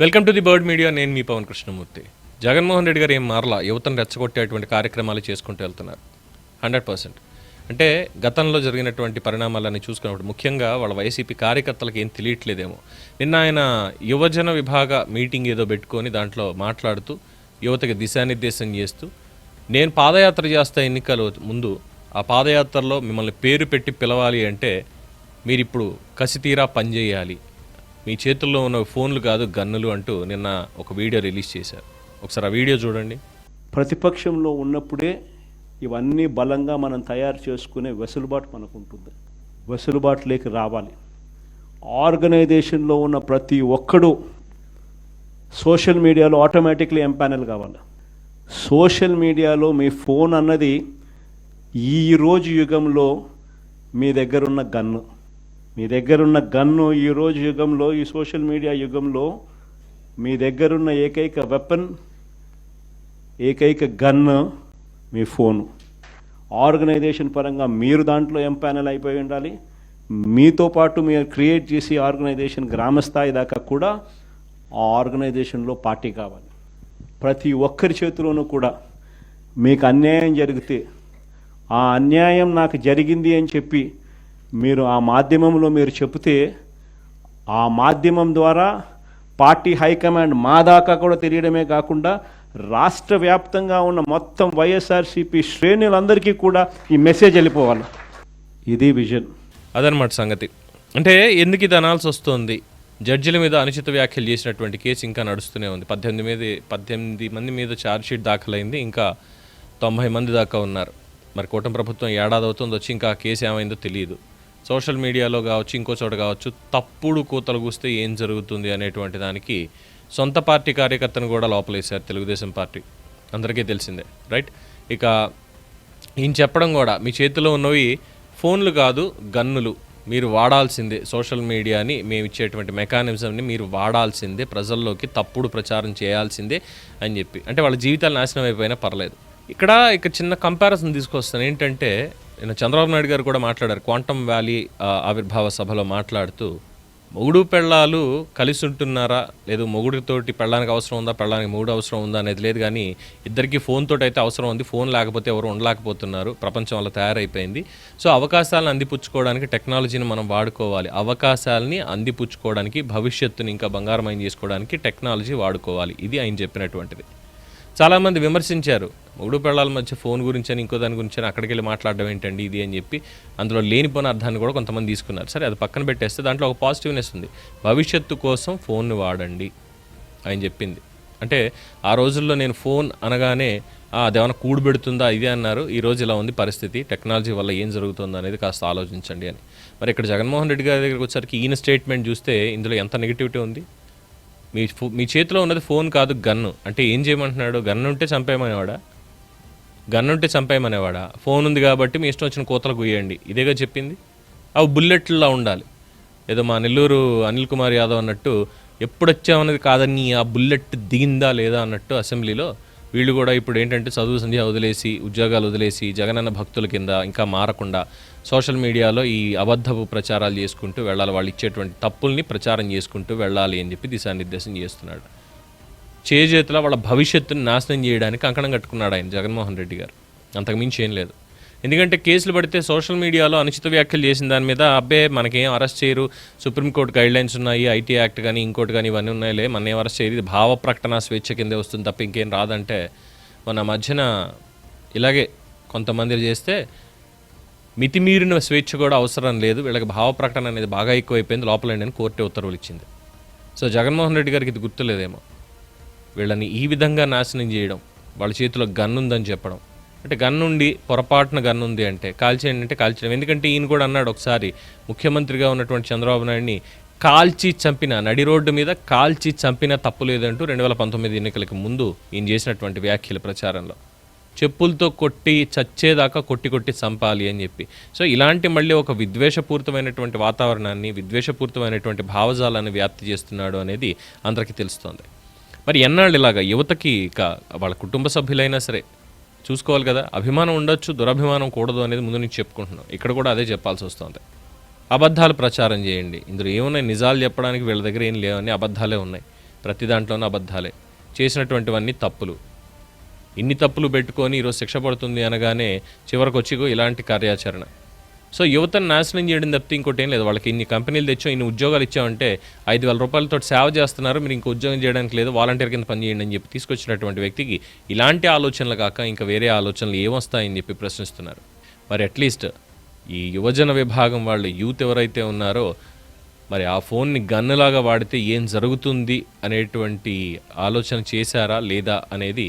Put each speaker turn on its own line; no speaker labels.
Welcome to the bird media నేను మీ పవన్ కృష్ణమూర్తి. జగన్మోహన్ రెడ్డి గారు ఏం మారలా? యువతను రెచ్చగొట్టేటువంటి కార్యక్రమాలు చేసుకుంటూ వెళ్తున్నారు. Hundred percent. అంటే గతంలో జరిగినటువంటి పరిణామాలన్నీ చూసుకున్నప్పుడు ముఖ్యంగా వాళ్ళ వైసీపీ కార్యకర్తలకు ఏం తెలియట్లేదేమో. నిన్న ఆయన యువజన విభాగ మీటింగ్ ఏదో పెట్టుకొని దాంట్లో మాట్లాడుతూ యువతకి దిశానిర్దేశం చేస్తూ నేను పాదయాత్ర చేస్తా ఎన్నికలు ముందు ఆ పాదయాత్రలో మిమ్మల్ని పేరు పెట్టి పిలవాలి అంటే మీరు ఇప్పుడు కసితీరా పనిచేయాలి మీ చేతుల్లో ఉన్న ఫోన్లు కాదు గన్నులు అంటూ నిన్న ఒక వీడియో రిలీజ్ చేశారు. ఒకసారి ఆ వీడియో చూడండి.
ప్రతిపక్షంలో ఉన్నప్పుడే ఇవన్నీ బలంగా మనం తయారు చేసుకునే వెసులుబాటు మనకు ఉంటుంది వెసులుబాటులోకి రావాలి. ఆర్గనైజేషన్లో ఉన్న ప్రతి ఒక్కడు సోషల్ మీడియాలో ఆటోమేటిక్లీ ఎంపానల్ కావాలి. సోషల్ మీడియాలో మీ ఫోన్ అన్నది ఈ రోజు యుగంలో మీ దగ్గర ఉన్న గన్ను. మీ దగ్గరున్న గన్ను ఈ రోజు యుగంలో ఈ సోషల్ మీడియా యుగంలో మీ దగ్గరున్న ఏకైక వెపన్ ఏకైక గన్ మీ ఫోను ఆర్గనైజేషన్ పరంగా మీరు దాంట్లో ఎంపానల్ అయిపోయి ఉండాలి. మీతో పాటు మీరు క్రియేట్ చేసి ఆర్గనైజేషన్ గ్రామస్థాయి దాకా కూడా ఆ ఆర్గనైజేషన్లో పార్టీ కావాలి. ప్రతి ఒక్కరి చేతిలోనూ కూడా మీకు అన్యాయం జరిగితే ఆ అన్యాయం నాకు జరిగింది అని చెప్పి మీరు ఆ మాధ్యమంలో మీరు చెబితే ఆ మాధ్యమం ద్వారా పార్టీ హైకమాండ్ మా దాకా కూడా తెలియడమే కాకుండా రాష్ట్ర వ్యాప్తంగా ఉన్న మొత్తం వైఎస్ఆర్సీపీ శ్రేణులందరికీ కూడా ఈ మెసేజ్ వెళ్ళిపోవాలి. ఇది విజన్.
అదనమాట సంగతి. అంటే ఎందుకు ఇది అనాల్సి వస్తుంది? జడ్జిల మీద అనుచిత వ్యాఖ్యలు చేసినటువంటి కేసు ఇంకా నడుస్తూనే ఉంది. పద్దెనిమిది మీద పద్దెనిమిది మంది మీద ఛార్జ్షీట్ దాఖలైంది ఇంకా తొంభై మంది దాకా ఉన్నారు. మరి కూటమి ప్రభుత్వం ఏడాది అవుతుంది వచ్చి ఇంకా కేసు ఏమైందో తెలియదు. సోషల్ మీడియాలో కావచ్చు ఇంకో చోట కావచ్చు తప్పుడు కూతలు కూస్తే ఏం జరుగుతుంది అనేటువంటి దానికి సొంత పార్టీ కార్యకర్తను కూడా లోపలేశారు తెలుగుదేశం పార్టీ. అందరికీ తెలిసిందే రైట్? ఇక ఈయన చెప్పడం కూడా మీ చేతిలో ఉన్నవి ఫోన్లు కాదు గన్నులు. మీరు వాడాల్సిందే సోషల్ మీడియాని మేము ఇచ్చేటువంటి మెకానిజంని మీరు వాడాల్సిందే ప్రజల్లోకి తప్పుడు ప్రచారం చేయాల్సిందే అని చెప్పి. అంటే వాళ్ళ జీవితాలు నాశనం అయిపోయినా పర్లేదు. ఇక్కడ ఇక చిన్న కంపారిజన్ తీసుకొస్తాను. ఏంటంటే నేను చంద్రబాబు నాయుడు గారు కూడా మాట్లాడారు. క్వాంటమ్ వ్యాలీ ఆవిర్భావ సభలో మాట్లాడుతూ మొగుడు పెళ్ళాలు కలిసి ఉంటున్నారా? లేదు మొగుడితోటి పెళ్ళానికి అవసరం ఉందా? పెళ్ళడానికి మూడు అవసరం ఉందా? అనేది లేదు కానీ ఇద్దరికి ఫోన్ తోటి అయితే అవసరం ఉంది. ఫోన్ లేకపోతే ఎవరు ఉండలేకపోతున్నారు. ప్రపంచం అలా తయారైపోయింది. సో అవకాశాలను అందిపుచ్చుకోవడానికి టెక్నాలజీని మనం వాడుకోవాలి. అవకాశాలని అందిపుచ్చుకోవడానికి భవిష్యత్తుని ఇంకా బంగారమయం చేసుకోవడానికి టెక్నాలజీ వాడుకోవాలి. ఇది ఆయన చెప్పినటువంటిది. చాలామంది విమర్శించారు మూడు పెళ్ళాల మధ్య ఫోన్ గురించి అని ఇంకో దాని గురించి అని అక్కడికి వెళ్ళి మాట్లాడడం ఏంటండి ఇది? అని చెప్పి. అందులో లేనిపోయిన అర్థాన్ని కూడా కొంతమంది తీసుకున్నారు. సరే అది పక్కన పెట్టేస్తే దాంట్లో ఒక పాజిటివ్నెస్ ఉంది. భవిష్యత్తు కోసం ఫోన్ని వాడండి అని చెప్పింది. అంటే ఆ రోజుల్లో నేను ఫోన్ అనగానే "ఆ, అదేమన్నా కూడు ఇది? అన్నారు. ఈ రోజు ఇలా ఉంది పరిస్థితి. టెక్నాలజీ వల్ల ఏం జరుగుతుందో అనేది కాస్త ఆలోచించండి అని. మరి ఇక్కడ జగన్మోహన్ రెడ్డి గారి దగ్గరికి వచ్చేసరికి ఈయన స్టేట్మెంట్ చూస్తే ఇందులో ఎంత నెగిటివిటీ ఉంది? మీ మీ చేతిలో ఉన్నది ఫోన్ కాదు గన్ను. అంటే ఏం చేయమంటున్నాడు? గన్ను ఉంటే చంపేయమనేవాడా? గన్ను ఉంటే చంపేయమనేవాడా? ఫోన్ ఉంది కాబట్టి మీ ఇష్టం వచ్చిన కోతలు గుయ్యండి. ఇదేగా చెప్పింది? అవి బుల్లెట్లా ఉండాలి. ఏదో మా నెల్లూరు అనిల్ కుమార్ యాదవ్ అన్నట్టు ఎప్పుడొచ్చామన్నది కాదని ఆ బుల్లెట్ దిగిందా లేదా అన్నట్టు అసెంబ్లీలో వీళ్ళు కూడా ఇప్పుడు ఏంటంటే చదువు సంధ్య వదిలేసి ఉద్యోగాలు వదిలేసి జగనన్న భక్తుల కింద ఇంకా మారకుండా సోషల్ మీడియాలో ఈ అబద్ధపు ప్రచారాలు చేసుకుంటూ వెళ్ళాలి. వాళ్ళు ఇచ్చేటువంటి తప్పుల్ని ప్రచారం చేసుకుంటూ వెళ్ళాలి అని చెప్పి దిశానిర్దేశం చేస్తున్నాడు. చేజేతిలో వాళ్ళ భవిష్యత్తును నాశనం చేయడానికి కంకణం కట్టుకున్నాడు ఆయన జగన్మోహన్ రెడ్డి గారు. అంతకుమించి ఏం లేదు. ఎందుకంటే కేసులు పడితే సోషల్ మీడియాలో అనుచిత వ్యాఖ్యలు చేసిన దాని మీద అబ్బే మనకేం అరెస్ట్ చేయరు. సుప్రీంకోర్టు గైడ్ లైన్స్ ఉన్నాయి ఐటీ యాక్ట్ కానీ ఇంకోటి కానీ ఇవన్నీ ఉన్నాయిలే మన ఏం అరెస్ట్ చేయరు. ఇది భావ ప్రకటన స్వేచ్ఛ కిందే వస్తుంది తప్ప ఇంకేం రాదంటే మన మధ్యన ఇలాగే కొంతమంది చేస్తే మితిమీరిన స్వేచ్ఛ కూడా అవసరం లేదు. వీళ్ళకి భావ ప్రకటన అనేది బాగా ఎక్కువైపోయింది. లోపలండి అని కోర్టే ఉత్తర్వులు ఇచ్చింది. సో జగన్మోహన్ రెడ్డి గారికి ఇది గుర్తులేదేమో. వీళ్ళని ఈ విధంగా నాశనం చేయడం వాళ్ళ చేతిలో గన్ ఉందని చెప్పడం. అంటే గన్ ఉండి పొరపాటున గన్ ఉంది అంటే కాల్చేయండి అంటే కాల్చడం. ఎందుకంటే ఈయన కూడా అన్నాడు ఒకసారి ముఖ్యమంత్రిగా ఉన్నటువంటి చంద్రబాబు నాయుడిని కాల్చి చంపిన నడి రోడ్డు మీద కాల్చి చంపిన తప్పు లేదంటూ రెండు వేల పంతొమ్మిది ఎన్నికలకు ముందు ఈయన చేసినటువంటి వ్యాఖ్యల ప్రచారంలో. చెప్పులతో కొట్టి చచ్చేదాకా కొట్టి కొట్టి చంపాలి అని చెప్పి. సో ఇలాంటి మళ్ళీ ఒక విద్వేషపూరితమైనటువంటి వాతావరణాన్ని విద్వేషపూరితమైనటువంటి భావజాలాన్ని వ్యాప్తి చేస్తున్నాడు అనేది అందరికీ తెలుస్తోంది. మరి ఎన్నాళ్ళు ఇలాగా యువతకి ఇక వాళ్ళ కుటుంబ సభ్యులైనా సరే చూసుకోవాలి కదా. అభిమానం ఉండొచ్చు దురభిమానం కూడదు అనేది ముందు నుంచి చెప్పుకుంటున్నాం. ఇక్కడ కూడా అదే చెప్పాల్సి వస్తుంది. అబద్ధాలు ప్రచారం చేయండి. ఇందులో ఏమున్నాయి? నిజాలు చెప్పడానికి వీళ్ళ దగ్గర ఏం లేవని అబద్ధాలే ఉన్నాయి. ప్రతి దాంట్లోనూ అబద్ధాలే. చేసినటువంటివన్నీ తప్పులు. ఇన్ని తప్పులు పెట్టుకొని ఈరోజు శిక్ష పడుతుంది అనగానే చివరికి వచ్చి ఇలాంటి కార్యాచరణ. సో యువతను నాశనం చేయడం తప్పితే ఇంకోటి ఏం లేదు. వాళ్ళకి ఇన్ని కంపెనీలు తెచ్చో ఇన్ని ఉద్యోగాలు ఇచ్చామంటే ఐదు వేల రూపాయలతో సేవ చేస్తున్నారు మీరు ఇంకో ఉద్యోగం చేయడానికి లేదు వాలంటీర్ కింద పనిచేయండి అని చెప్పి తీసుకొచ్చినటువంటి వ్యక్తికి ఇలాంటి ఆలోచనలు కాక ఇంకా వేరే ఆలోచనలు ఏమొస్తాయని చెప్పి ప్రశ్నిస్తున్నారు. మరి అట్లీస్ట్ ఈ యువజన విభాగం వాళ్ళు యూత్ ఎవరైతే ఉన్నారో మరి ఆ ఫోన్ని గన్నులాగా వాడితే ఏం జరుగుతుంది అనేటువంటి ఆలోచన చేశారా లేదా అనేది